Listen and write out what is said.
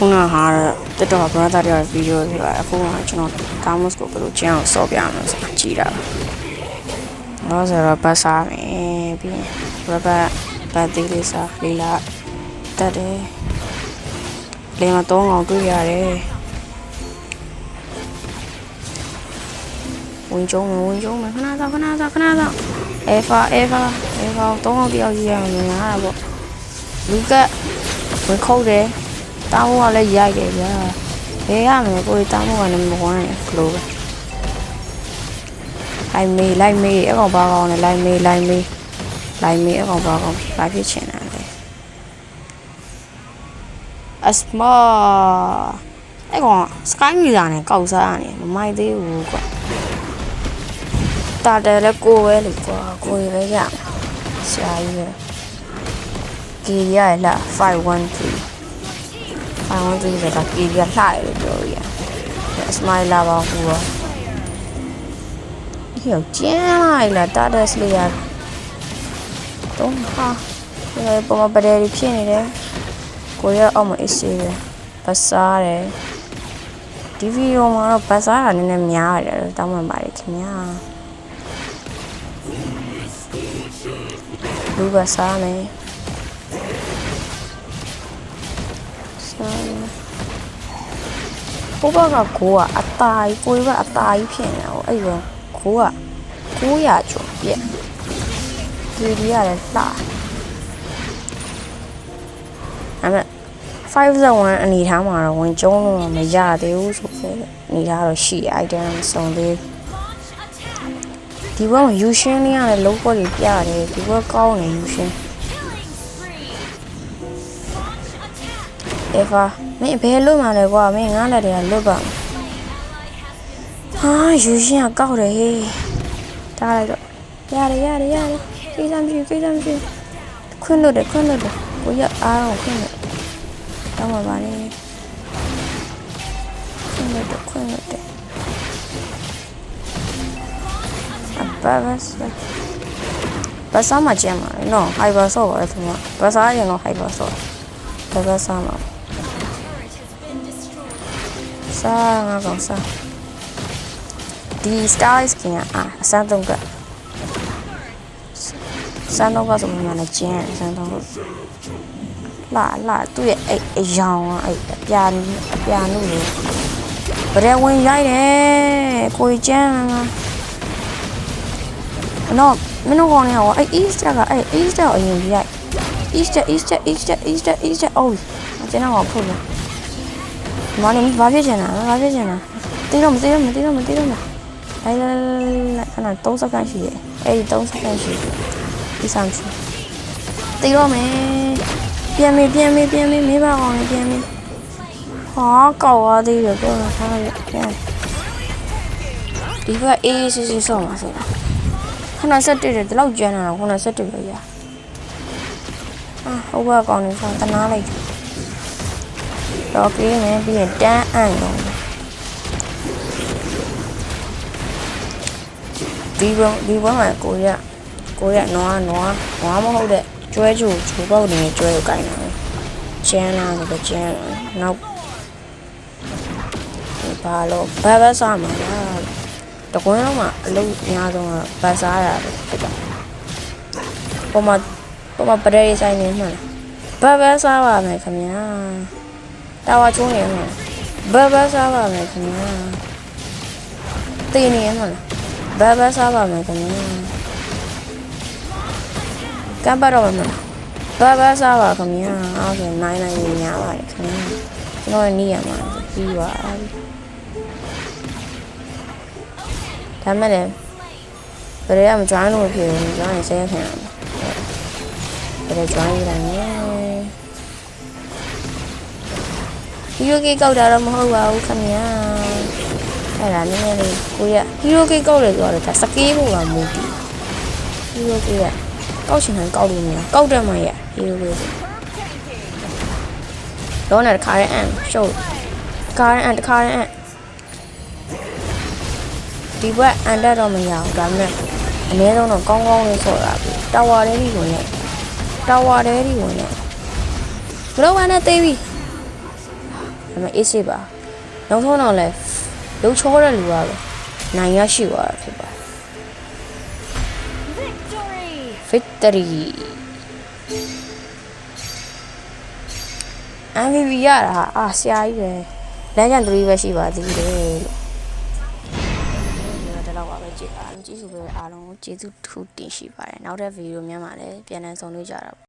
ခုနဟာတက်တော့ brother တွေဗီဒီယိုတွေပါအခုကကျွန်တော် Camus ကိုဘယ်လိုကျန်းအောင်စော်ပြအောင်ဆိုတာကြည့်တာပါတော့ဆိုတော့ပတ်စားမယ်ပြီးရင် rubber ဘတ်သေးလေးစားလေးလာတက်တယ်လေမတော့အောင်တွေ့ရတယ်ဝင်ကြုံမယ်ဝင်ကြုံမယ်ခဏသာခဏသာခဏသာ Eva Eva Eva တော့အောင်တယောက်ကြီးရအောင်ငါတာပေါ့လူကဝင်ခုတ်တယ် တောင်းကလည်းရိုက်တယ်ဗျာဘယ်ရမလဲကိုယ်တောင်းကလည်းမဝမ်းနဲ့ဘလို့ပဲလိုက်မေးလိုက်မေးအကောင်ဘာကောင်လဲလိုက်မေးလိုက်မေးလိုက်မေးအကောင်ဘာကောင်ဘာဖြစ်ချင်တာလဲအစမအဲ့ကောင်စကိုင်းမီလာနဲ့ကောက်စားရတယ်မမိုက်သေးဘူးကွာတာတယ်လည်းကိုယ်ပဲလေကွာကိုယ်ပဲရမှာဆရာကြီးပဲကီရရလာ513 513ဆိုတာကီရလှရလို့ပြောရအစမိုင်းလာပါဘူးရောဒီရောက်ကျန်းလိုက်လားတာတယ်စလေးရတော့ဟာဒီပေါ်မှာပဒယ်ဖြစ်နေတယ်ကိုရအောင်မအစ်စေးပဲပတ်စားတယ်ဒီဗီဒီယိုမှာတော့ပတ်စားတာနည်းနည်းများရတယ်တောင်းပန်ပါတယ်ခင်ဗျာလူကစားမယ်စားမယ် ပိုးဘကကိုကအတားကြီးကိုယ်ကအတားကြီးဖြစ်နေတာဟိုအဲ့တော့ကိုက900ကျော်ပြက်ဒီဒီရတယ်လှအဲ့မဲ့501အနေထားမှာတော့ဝင်ကျုံးလို့မရသေးဘူးဆိုတော့အနေထားတော့ရှိ item စုံသေးဒီဘက်မှာ Yushin လေးကလည်း low quality ပြတယ်ဒီဘက်ကောင်းတယ် Yushin င်း Eva မင်းဘယ်လွတ်မှာလဲကွာမင်းငါးလက်တွေကလွတ်ပါဟာယူရှင်းကကောက်တယ်ဟေးတားလိုက်တော့ရတယ်ရတယ်ရတယ်ကိစ္စမရှိကိစ္စမရှိခွန်းလို့တယ်ခွန်းလို့တယ်ကိုရအားအောင်ခွန်းလို့တော့မှာပါလေခွန်းလို့တယ်ခွန်းလို့တယ်အဘဘစဘာသာမကျမ်းပါနော်ဟိုက်ဘာဆော့ပါလေသူကဘာသာရင်တော့ဟိုက်ဘာဆော့ဘာသာဆာမှာ စားငါကောင်စားဒီ star skin ကအာအစမ်းသုံးကစမ်းသုံးကဆိုမှလည်းကျင်းစမ်းသုံးကလာလာသူ့ရဲ့အဲ့အယောင်ကအဲ့အပြာအပြာနုလေဗရဲဝင်ရိုက်တယ်ကိုကျန်းနော်မင်းတို့ကောင်နေဟောအဲ့ Easter ကအဲ့ Easter ကိုအရင်ရိုက် Easter Easter Easter Easter Easter အိုးကျွန်တော်ကဖုတ်လို့ မလေးဘာဖြစ်ချင်တာဘာဖြစ်ချင်တာတီးတော့မတီးတော့မတီးတော့မတီးတော့မလိုက်လိုက်လိုက်ခဏ3စက္ကန့်ရှိရဲ့အဲ့ဒီ3စက္ကန့်ရှိဒီဆောင်ချီတီးတော့မယ်ပြန်မေးပြန်မေးပြန်မေးမေးပါအောင်လေပြန်မေးဟာကောက်သွားသေးတယ်တော့ထားရပြန်ဒီကအေးစစ်စစ်ဆော့မှာဆိုတော့ခဏဆက်တက်တယ်ဒီလောက်ကျန်းတာခဏဆက်တက်ပဲရအာဟုတ်ပါကောင်းနေဆောင်တနာလိုက်တယ် တော့ပြေးမယ်ပြီးရင်တန်းအံ့တော့ဒီဘဒီဘမှာကိုရကိုရနွားနွားနွားမဟုတ်တဲ့ကျွဲချူချူပေါက်နေကျွဲကိုကိုင်တာကျန်းလာတော့ကျန်းလာနောက်ဘာလို့ဘာပဲစားမှာလားတကွန်းတော့မှအလုပ်အများဆုံးကဗတ်စားရပဲဖြစ်တာပုံမှန်ပုံမှန်ပရဲဆိုင်နေမှလားဘာပဲစားပါမယ်ခင်ဗျာ တာဝါချိုးနေမှာဘာဘာစားပါမယ်ခင်ဗျာတင်းနေမှာဘာဘာစားပါမယ်ခင်ဗျာကပ်ပါတော့မလားဘာဘာစားပါခင်ဗျာအော်ဆိုနိုင်နိုင်နေညာပါတယ်ခင်ဗျာကျွန်တော်နေရမှာပြီးပါဒါမဲ့လည်းဘယ်ရမ join လို့ဖြစ်ဘူး join ဆဲခံရမှာဘယ် join ရနိုင်လဲ ဟီရိုကေကောက်တာတော့မဟုတ်ပါဘူးခင်ဗျာအဲ့ဒါနည်းနည်းလေးကိုရဟီရိုကေကောက်တယ်ဆိုတော့ဒါစကေးဖို့ကမူတည်ဟီရိုကေကကောက်ချင်တယ်ကောက်လို့မရကောက်တယ်မှရဟီရိုကေတော့နဲ့တခါရဲအန်ရှုပ်တခါရဲအန်တခါရဲအန်ဒီဘက်အန်တက်တော့မရဘူးဒါပေမဲ့အနည်းဆုံးတော့ကောင်းကောင်းလေးဆော့တာပြီတာဝါတဲကြီးဝင်နေတာဝါတဲကြီးဝင်နေဘလို့ဝမ်းနဲ့သေးပြီဒါ ပေမဲ့အေးစေးပါနောက်ဆုံးတော့လဲလုံချောတဲ့လူကပဲနိုင်ရရှိသွားတာဖြစ်ပါတယ် victory MVP ရတာအာဆရာကြီးပဲလမ်းကျန်3ပဲရှိပါသေးတယ်လို့ဒီတော့ဒီလောက်ပါပဲကြည့်အားလုံးကြည့်စုပဲအားလုံးကိုကျေးဇူးထူးတင်ရှိပါတယ်နောက်တဲ့ဗီဒီယိုများမှာလည်းပြန်လည်ဆုံတွေ့ကြတာ